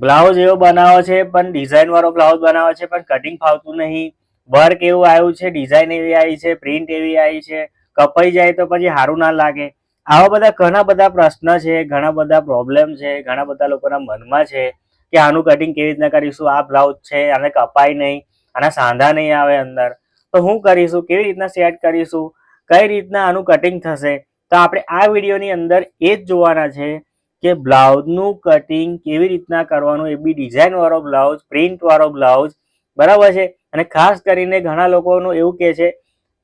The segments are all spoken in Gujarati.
બ્લાઉઝ એવો બનાવો છે, પણ ડિઝાઇન વાળો બ્લાઉઝ બનાવો છે, પણ કટિંગ ફાવતું નહીં. વર્ક એવું આવ્યું છે ડિઝાઇન એવી આવી છે પ્રિન્ટ એવી આવી છે, કપાઈ જાય તો પછી સારું ના લાગે. આવા બધા ઘણા બધા પ્રશ્ન છે, ઘણા બધા પ્રોબ્લેમ છે, ઘણા બધા લોકોના મનમાં છે, કે આનું કટિંગ કેવી રીતના કરીશું? આ બ્લાઉઝ છે, આને કપાય નહીં, આના સાંધા નહીં આવે અંદર. તો હું કરીશું? કેવી રીતના સેટ કરીશું? કઈ રીતના આનું કટિંગ થશે? તો આપણે આ વિડીયોની અંદર એ જ જોવાના છે કે બ્લાઉઝનું કટિંગ કેવી રીતના કરવાનું, એ બી ડિઝાઇન વાળો બ્લાઉઝ પ્રિન્ટ વાળો બ્લાઉઝ બરાબર છે? અને ખાસ કરીને ઘણા લોકોનું એવું કહે છે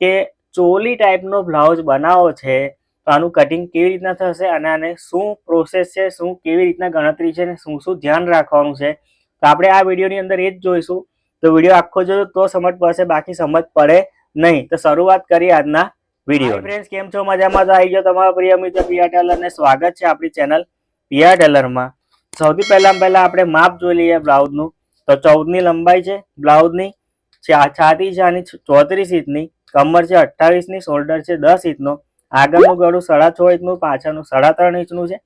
કે ચોલી ટાઈપનો બ્લાઉઝ બનાવો છે, તો આનું કટિંગ કેવી રીતના થશે અને આને શું પ્રોસેસ છે, શું કેવી રીતના ગણતરી છે અને શું શું ધ્યાન રાખવાનું છે, તો આપણે આ વિડીયોની અંદર એ જ જોઈશું. તો વીડિયો આખો જોયો તો સમજ પડશે, બાકી સમજ પડે નહીં. તો શરૂઆત કરીએ આજના વીડિયો ફ્રેન્ડ્સ કેમ છો? મજામાં તો આવી જાઓ તમારા પ્રિય મિત્ર પ્રિયા ટેલર ને સ્વાગત છે આપણી ચેનલ પિયા ટેલરમાં. સૌથી પહેલા પહેલા આપણે માપ જોઈ લઈએ બ્લાઉઝનું. તો ચૌદની લંબાઈ છે બ્લાઉઝની છાતી છે આની ચોત્રીસ ઇંચની કમર છે અઠ્ઠાવીસની, શોલ્ડર છે દસ ઇંચનો આગળનું ગળું સાડા છ ઇંચનું, પાછળનું સાડા ત્રણ ઇંચનું છે.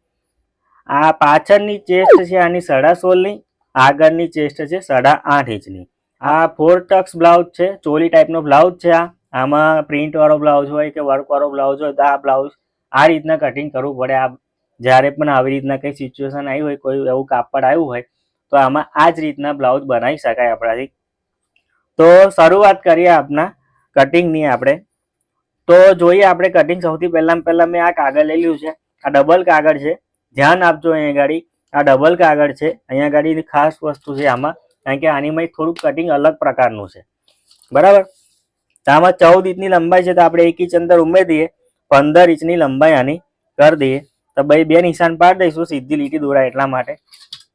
આ પાછળની ચેસ્ટ છે આની સાડા સોળની, આગળની ચેસ્ટ છે સાડા આઠ ઇંચની. આ ફોર ટક્સ બ્લાઉઝ છે, ચોલી ટાઈપનો બ્લાઉઝ છે આ. આમાં પ્રિન્ટ વાળો બ્લાઉઝ હોય કે વર્ક વાળો બ્લાઉઝ હોય તો આ બ્લાઉઝ આ રીતના કટિંગ કરવું પડે. આ જ્યારે પણ આવી રીતના કઈ સિચ્યુએશન આવી હોય, કોઈ એવું કાપડ આવ્યું હોય, તો આમાં આ જ રીતના બ્લાઉઝ બનાવી શકાય આપણાથી. તો શરૂઆત કરીએ આપના કટિંગની આપણે. તો જોઈએ આપણે કટિંગ સૌથી પહેલાં પહેલાં મેં આ કાગળ લઈ લીધું છે. આ ડબલ કાગળ છે. ધ્યાન આપજો અહીંયા ગાડી. આ ડબલ કાગળ છે. અહીંયા ગાડીની ખાસ વસ્તુ છે આમાં, કારણ કે આનીમાં થોડુંક કટિંગ અલગ પ્રકારનું છે. બરાબર? તો આમાં ચૌદ ઇંચની લંબાઈ છે, તો આપણે એક ઇંચ અંદર ઉમેરી દઈએ પંદર ઇંચની લંબાઈ આની કરી દઈએ. તો ભાઈ બે નિશાન પાડી દઈશું, સીધી લીટી દોરાય એટલા માટે.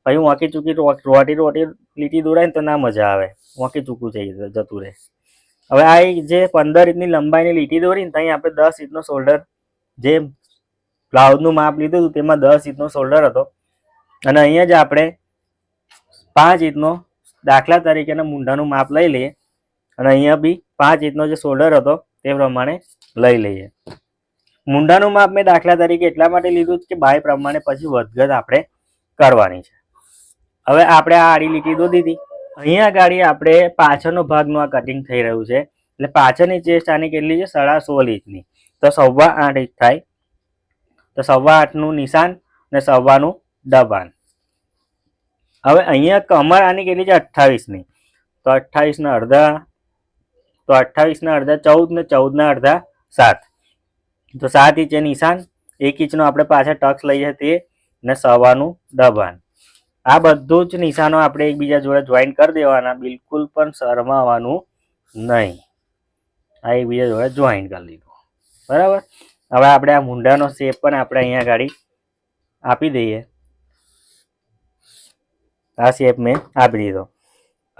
પછી વાંકી ચૂકી રોટી રોટી લીટી દોરાય ને તો ના મજા આવે. વાંકી ચૂકું થઈ જતું રહે. હવે આ જે પંદર ઇંચની લંબાઈની લીટી દોરી ને ત્યાં આપણે દસ ઇંચનો શોલ્ડર જે બ્લાઉઝનું માપ લીધું હતું, તેમાં દસ ઇંચનો શોલ્ડર હતો. અને અહીંયા જ આપણે પાંચ ઇંચનો દાખલા તરીકેના મૂંઢાનું માપ લઈ લઈએ. અને અહીંયા બી પાંચ ઇંચનો જે શોલ્ડર હતો, તે પ્રમાણે લઈ લઈએ. મૂંઢાનું માપ મેં દાખલા તરીકે એટલા માટે લીધું કે બાય પ્રમાણે પછી વધઘટ આપણે કરવાની છે. હવે આપણે આ આડી લીટી દો દીધી. અહીંયા ગાડી આપણે પાછળનો ભાગનું આ કટિંગ થઈ રહ્યું છે. એટલે પાછળની ચેસ્ટ આની કેટલી છે? સાડા સોળ ઇંચની. તો સવા આઠ ઇંચ થાય. તો સવા આઠનું નિશાન ને સવાનું દબાણ. હવે અહીંયા કમર આની કેટલી છે? અઠ્ઠાવીસની. તો અઠ્ઠાવીસના અડધા, તો અઠ્ઠાવીસના અડધા ચૌદ ને ચૌદના અડધા સાત. તો સાત ઇંચે નિશાન, એક ઇંચનો આપણે પાછળ ટક્સ લઈએ તે ને સવાનું દબાણ. આ બધું જ નિશાનો આપણે એકબીજા જોડે જોઈન કરી દેવાના, બિલકુલ પણ શરમાવાનું નહીં. આ એકબીજા જોડે જોઈન કરી લીધું. બરાબર? હવે આપણે આ મુંડાનો શેપ પણ આપણે અહીંયા ગાડી આપી દઈએ. આ શેપ મેં આપી દીધો.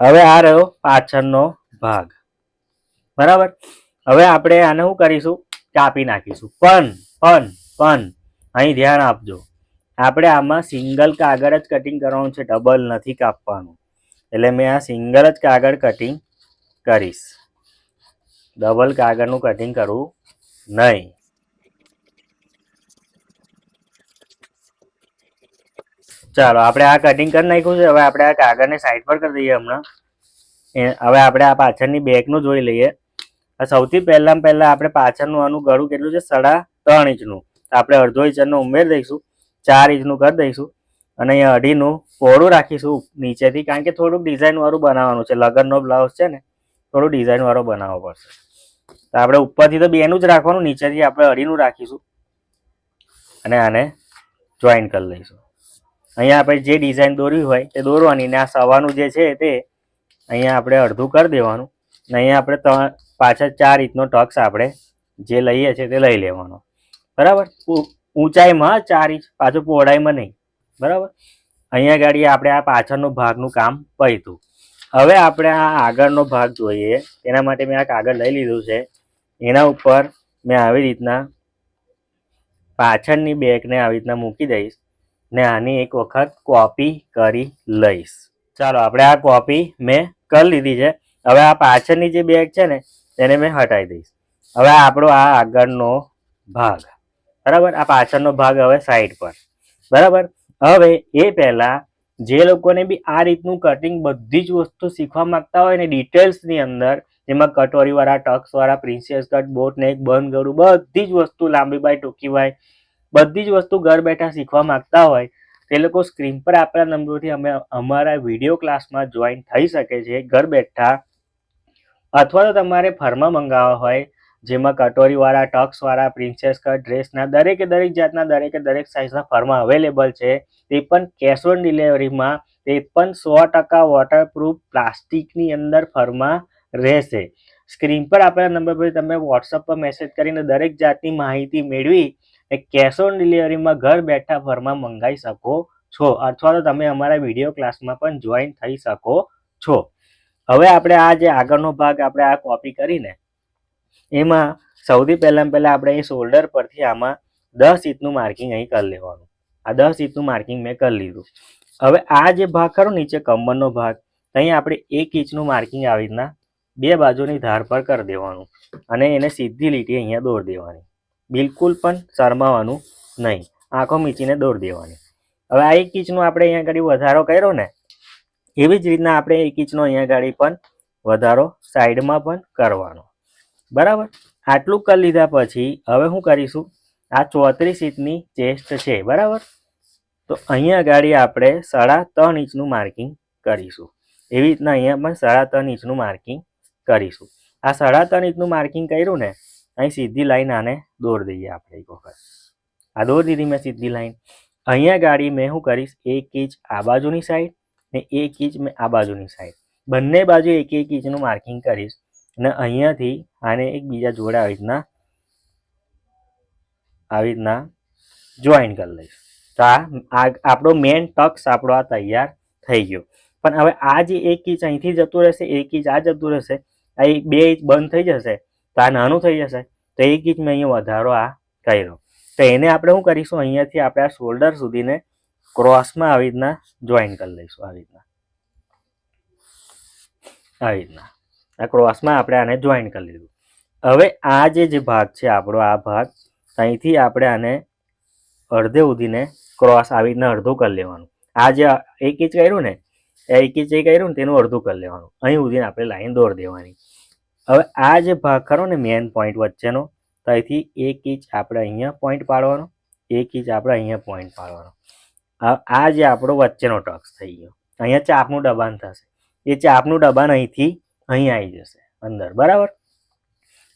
હવે આ રહ્યો પાછળનો ભાગ. બરાબર? હવે આપણે આને શું કરીશું? કાપી નાખીશું. પણ પણ પણ, અહીં ધ્યાન આપજો. આપણે આમાં સિંગલ કાગળ જ કટિંગ કરવાનું છે ડબલ નથી કાપવાનું. એટલે મેં આ સિંગલ જ કાગળ કટિંગ કરીશ. ડબલ કાગળનું કટિંગ કરવું નહીં. ચાલો, આપણે આ કટિંગ કરી નાખ્યું છે. હવે આપણે આ કાગળને સાઈડ પર કરી દઈએ હમણાં. હવે આપણે આ પાછળની બેકનું જોઈ લઈએ. સૌથી પહેલા પહેલા આપણે પાછળનું આનું ગળું કેટલું છે? સાડા ત્રણ ઇંચનું. આપણે અડધો ઇંચનું ઉમેરી દઈશું, ચાર ઇંચનું કરી દઈશું અને અહીંયા અઢીનું પહોળું રાખીશું નીચેથી, કારણ કે થોડુંક ડિઝાઇનવાળું બનાવવાનું છે. લગનનો બ્લાઉઝ છે ને, થોડું ડિઝાઇનવાળું બનાવવો પડશે. તો આપણે ઉપરથી તો બેનું જ રાખવાનું, નીચેથી આપણે અઢીનું રાખીશું અને આને જોઈન કરી લઈશું. અહીંયા આપણે જે ડિઝાઇન દોરવી હોય તે દોરવાની ને આ સવાનું જે છે તે, અહીંયા આપણે અડધું કરી દેવાનું. ને અહીંયા આપણે ત્રણ પાછળ ચાર ઇંચનો ટક્સ આપણે જે લઈએ છીએ તે લઈ લેવાનો. બરાબર? ઊંચાઈમાં ચાર ઇંચ, પાછું પહોળાઈમાં નહીં. બરાબર? અહીંયા ગાડી આપણે આ પાછળનો ભાગનું કામ પૈતું હવે આપણે આ આગળનો ભાગ જોઈએ. એના માટે મેં આ કાગળ લઈ લીધું છે. એના ઉપર મેં આવી રીતના પાછળની બેગને આવી રીતના મૂકી દઈશ ને આની એક વખત કોપી કરી લઈશ. ચાલો, આપણે આ કોપી મેં કરી લીધી છે. હવે આ પાછળની જે બેગ છે ને તેને મેં હટાવી દઈશ. હવે આપણો આ આગળનો ભાગ. બરાબર? આ પાછળનો ભાગ હવે સાઈડ પર. બરાબર? હવે એ પહેલા જે લોકોને બી આ રીતનું કટિંગ બધી જ વસ્તુ શીખવા માંગતા હોય ને ડિટેલ્સની અંદર, જેમાં કટોરીવાળા, ટક્સવાળા પ્રિન્સિયસ કટ બોટ નેક બંધ ગળું, બધી જ વસ્તુ લાંબી બાય ટૂંકી બાય બધી જ વસ્તુ ઘર બેઠા શીખવા માંગતા હોય, તે લોકો સ્ક્રીન પર આપેલા નંબરથી અમે અમારા વીડિયો ક્લાસમાં જોઈન થઈ શકે છે. ઘર બેઠા અથવા તો તમારે ફર્મા મંગાવવા હોય, જેમાં કટોરીવાળા, ટક્સવાળા, પ્રિન્સેસ કટ, ડ્રેસના દરેકે દરેક જાતના, દરેકે દરેક સાઇઝના ફર્મા અવેલેબલ છે. તે પણ કેશ ઓન ડિલિવરીમાં, તે પણ સો ટકા વોટરપ્રૂફ પ્લાસ્ટિકની અંદર ફર્મા રહેશે. સ્ક્રીન પર આપેલા નંબર પર તમે વોટ્સઅપ પર મેસેજ કરીને દરેક જાતની માહિતી મેળવી એ કેશ ઓન ડિલિવરીમાં ઘર બેઠા ફર્મા મંગાવી શકો છો. અથવા તો તમે અમારા વીડિયો ક્લાસમાં પણ જોઈન થઈ શકો છો. હવે આપણે આ જે આગળનો ભાગ આપણે આ કોપી કરીને એમાં સૌથી પહેલાં પહેલાં આપણે અહીં શોલ્ડર પરથી આમાં દસ ઇંચનું માર્કિંગ અહીં કરી લેવાનું. આ દસ ઇંચનું માર્કિંગ મેં કરી લીધું. હવે આ જે ભાગ ખરો નીચે કમરનો ભાગ, અહીં આપણે એક ઇંચનું માર્કિંગ આવી રીતના બે બાજુની ધાર પર કરી દેવાનું અને એને સીધી લીટી અહીંયા દોર દેવાની. બિલકુલ પણ શરમાવાનું નહીં. આંખો મીચીને દોર દેવાની. હવે આ એક ઇંચનું આપણે અહીંયા આગળ વધારો કર્યો ને એવી જ રીતના આપણે એક ઇંચનો અહીંયા ગાડી પણ વધારો સાઈડમાં પણ કરવાનો. બરાબર? આટલું કરી લીધા પછી હવે શું કરીશું? આ ચોત્રીસ ઇંચની ચેસ્ટ છે, બરાબર? તો અહીંયા ગાડી આપણે સાડા ત્રણ ઇંચનું માર્કિંગ કરીશું. એવી રીતના અહીંયા પણ સાડા ત્રણ ઇંચનું માર્કિંગ કરીશું. આ સાડા ત્રણ ઇંચનું માર્કિંગ કર્યું ને, અહીં સીધી લાઈન આને દોર દઈએ આપણે એક વખત. આ દોર દીધી મેં સીધી લાઈન. અહીંયા ગાડી મેં શું કરીશ એક ઇંચ આ બાજુની સાઈડ ને એક ઇંચ મેં આ બાજુની સાઈડ બંને બાજુ એક એક ઇંચનું માર્કિંગ કરીશ અને અહીંયાથી આને એકબીજા જોડે આવી રીતના આવી રીતના જોઈન કરી લઈશ. તો આ આપણો મેન ટક્સ આપણો આ તૈયાર થઈ ગયો. પણ હવે આ જે એક ઇંચ અહીંથી જતું રહેશે, એક ઇંચ આ જતું રહેશે, આ એક બે ઇંચ બંધ થઈ જશે, તો આ નાનું થઈ જશે, તો એક ઇંચ મેં અહીંયા વધારો આ કર્યો. તો એને આપણે શું કરીશું? અહીંયાથી આપણે આ શોલ્ડર સુધીને ક્રોસમાં આવી રીતના જોઈન કરી લઈશું, આવી રીતના. આવી રીતના. આ ક્રોસમાં આપણે આને જોઈન કરી લીધું. હવે આ જે જે ભાગ છે, આપણો આ ભાગ, અહીંથી આપણે આને અડધે ઉધીને ક્રોસ આવી રીતના અડધું કરી લેવાનું. આ જે એક ઇંચ કર્યું ને એક ઇંચ એ કર્યું ને, તેનું અડધું કરી લેવાનું. અહીં ઉધીને આપણે લાઈન દોડ દેવાની. હવે આ જે ભાગ ખરો ને મેન પોઈન્ટ વચ્ચેનો, તો અહીંથી એક ઇંચ આપણે અહીંયા પોઈન્ટ પાડવાનો, એક ઇંચ આપણે અહીંયા પોઈન્ટ પાડવાનો. આ જે આપણો વચ્ચેનો ટક્સ થઈ ગયો. અહીંયા ચાપનું દબાણ થશે. એ ચાપનું દબાણ અહીંથી અહીં આવી જશે અંદર. બરાબર?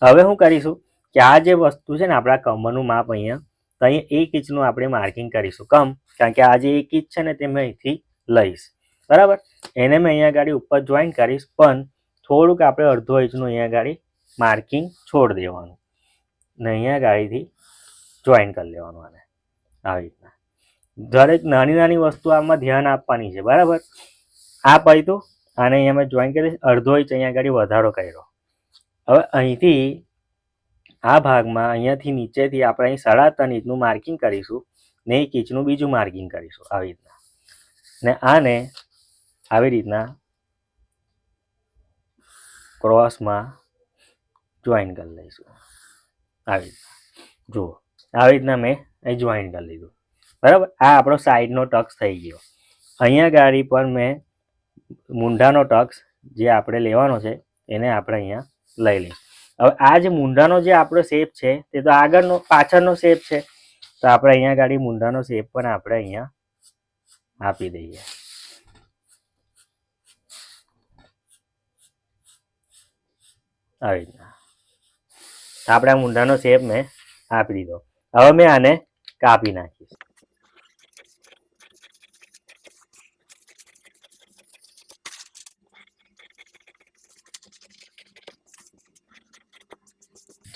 હવે શું કરીશું કે આ જે વસ્તુ છે ને આપણા કમરનું માપ અહીંયા, તો અહીંયા એક ઇંચનું આપણે માર્કિંગ કરીશું કમ, કારણ કે આ જે એક ઇંચ છે ને તે મેં અહીંથી લઈશ. બરાબર? એને મેં અહીંયા ગાડી ઉપર જોઈન કરીશ, પણ થોડુંક આપણે અડધો ઇંચનું અહીંયા ગાડી માર્કિંગ છોડ દેવાનું. ને અહીંયા ગાડીથી જોઈન કરી લેવાનું આને. આવી રીતના. દરેક નાની નાની વસ્તુ આમાં ધ્યાન આપવાની છે, બરાબર? આ પૈતું આને અહીંયા મેં જોઈન કરીશ અડધો ઇંચ અહીંયા આગળ વધારો કર્યો. હવે અહીંથી, આ ભાગમાં અહીંયાથી નીચેથી આપણે અહીં સાડા ત્રણ ઇંચનું માર્કિંગ કરીશું, ને એક ઇંચનું બીજું માર્કિંગ કરીશું, આવી રીતના. ને આને આવી રીતના ક્રોસમાં જોઈન કરી લઈશું. આવી રીતના. જુઓ, આવી રીતના મેં અહીં જોઈન કરી લીધું. બરાબર? આ આપણો સાઈડનો ટક્સ થઈ ગયો. અહીંયા ગાડી પર મેં મૂંઢાનો ટક્સ જે આપણે લેવાનો છે, એને આપણે અહીંયા લઈ લઈશું. હવે આ જે મૂંઢાનો જે આપણો શેપ છે, તે તો આગળનો, પાછળનો શેપ છે, તો આપણે અહીંયા ગાડી મૂંઢાનો શેપ પણ આપણે અહીંયા આપી દઈએ. આવી રીતના. આપણે મૂંઢાનો શેપ મેં આપી દીધો. હવે મેં આને કાપી નાખીશ.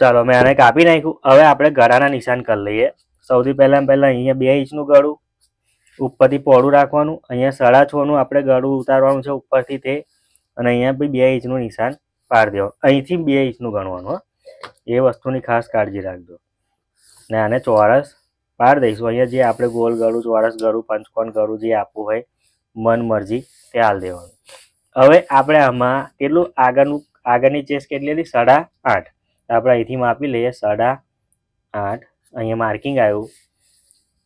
ચાલો, મેં આને કાપી નાખ્યું. હવે આપણે ગળાના નિશાન કરી લઈએ. સૌથી પહેલાં પહેલાં અહીંયા બે ઇંચનું ગળું, ઉપરથી પહોળું રાખવાનું, અહીંયા સાડા છનું આપણે ગળું ઉતારવાનું છે ઉપરથી તે, અને અહીંયા બી બે ઇંચનું નિશાન પાડી દેવાનું. અહીંથી બે ઇંચનું ગણવાનું એ વસ્તુની ખાસ કાળજી રાખજો. ને આને ચોરસ પાડી દઈશું. અહીંયા જે આપણે ગોલ ગળું, ચોરસ ગળું, પંચકોણ ગળું જે આપવું હોય, મન મરજી તે હાલ દેવાનું. હવે આપણે આમાં કેટલું આગળનું, આગળની ચેસ કેટલી હતી? સાડા આઠ. આપણે અહીંથી માપી લઈએ, સાડા આઠ. અહીંયા માર્કિંગ આવ્યું.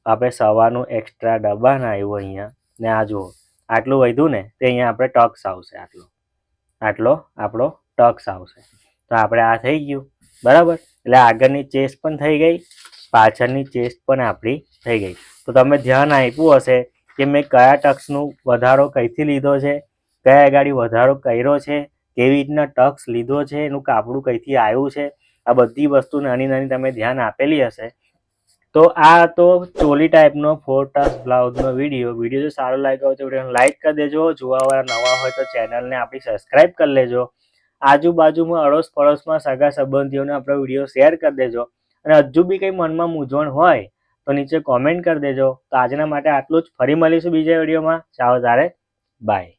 આપણે સવાનું એક્સ્ટ્રા ડબ્બાને આવ્યું અહીંયા. ને આ જુઓ, આટલું વધ્યું ને, તે અહીંયા આપણે ટક્સ આવશે આટલો. આટલો આપણો ટક્સ આવશે. તો આપણે આ થઈ ગયું. બરાબર? એટલે આગળની ચેસ્ટ પણ થઈ ગઈ, પાછળની ચેસ્ટ પણ આપણી થઈ ગઈ. તો તમે ધ્યાન આપ્યું હશે કે મેં કયા ટક્સનું વધારો કઈથી લીધો છે, કયા ગાડી વધારો કર્યો છે કેવી રીતના ટક્સ લીધો છે, એનું કાપડું કઈથી આવ્યું છે, આ બધી વસ્તુ નાની નાની તમે ધ્યાન આપેલી હશે. તો આ તો ચોલી ટાઈપનો ફોર ટક્સ બ્લાઉઝનો વીડિયો. વીડિયો જો સારો લાગ્યો હોય તો વિડીયોને લાઇક કરી દેજો. જોવાવાળા નવા હોય તો ચેનલને આપણી સબસ્ક્રાઈબ કરી લેજો. આજુબાજુમાં અડોશ પડોશમાં સગા સંબંધીઓને આપણો વીડિયો શેર કરી દેજો. અને હજુ બી કંઈ મનમાં મૂંઝવણ હોય તો નીચે કોમેન્ટ કરી દેજો. તો આજના માટે આટલું જ. ફરી મળીશું બીજા વિડીયોમાં. ચાલો તારે. બાય.